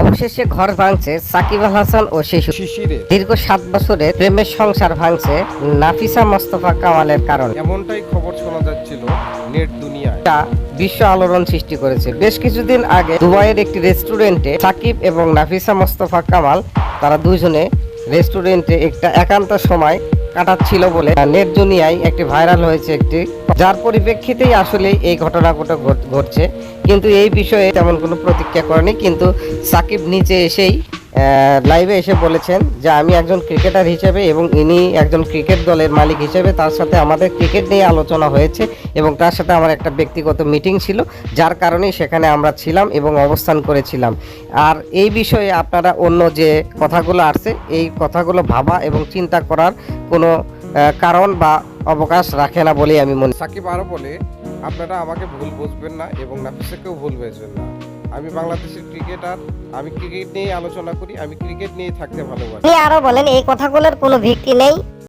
অবশেষে ঘর ভাঙছে সাকিব আল হাসান ও শিশু। দীর্ঘ সাত বছরে প্রেমের সংসার ভাঙছে নাফিসা মোস্তফা কামালের কারণে। এমনটাই খবর শোনা যাচ্ছিল নেট দুনিয়ায়। যা বিশ্ব আলোড়ন সৃষ্টি করেছে। বেশ কিছুদিন আগে দুবাইয়ের একটি রেস্টুরেন্টে সাকিব এবং নাফিসা মোস্তফা কামাল তারা দুজনে রেস্টুরেন্টে একটা একান্ত সময় কাটাচ্ছিল বলে নেট দুনিয়ায় একটি ভাইরাল হয়েছে একটি যার পরিপ্রেক্ষিতেই আসলে এই ঘটনাগুলো ঘট- ঘটছে। কিন্তু এই বিষয়ে তেমন কোনো প্রতিক্রিয়া করেনি। কিন্তু সাকিব নিচে এসেই লাইভে এসে বলেছেন যে, আমি একজন ক্রিকেটার হিসেবে এবং ইনি একজন ক্রিকেট দলের মালিক হিসেবে তার সাথে আমাদের ক্রিকেট নিয়ে আলোচনা হয়েছে এবং তার সাথে আমার একটা ব্যক্তিগত মিটিং ছিল, যার কারণে সেখানে আমরা ছিলাম এবং অবস্থান করেছিলাম। আর এই বিষয়ে আপনারা অন্য যে কথাগুলো আসছে, এই কথাগুলো ভাবা এবং চিন্তা করার কোনো কারণ বা অবকাশ রাখে না বলেই আমি মনে সাকিব আরও বলে আপনারা আমাকে ভুল বুঝবেন না এবং নাফিসাকেও ভুল বুঝবেন না। আমি বাংলাদেশের ক্রিকেটার আমি ক্রিকেট নিয়ে আলোচনা করি আমি ক্রিকেট নিয়ে থাকতে ভালোবাসি। তিনি আরও বলেন এই কথাগুলোর কোনো ভিত্তি নেই?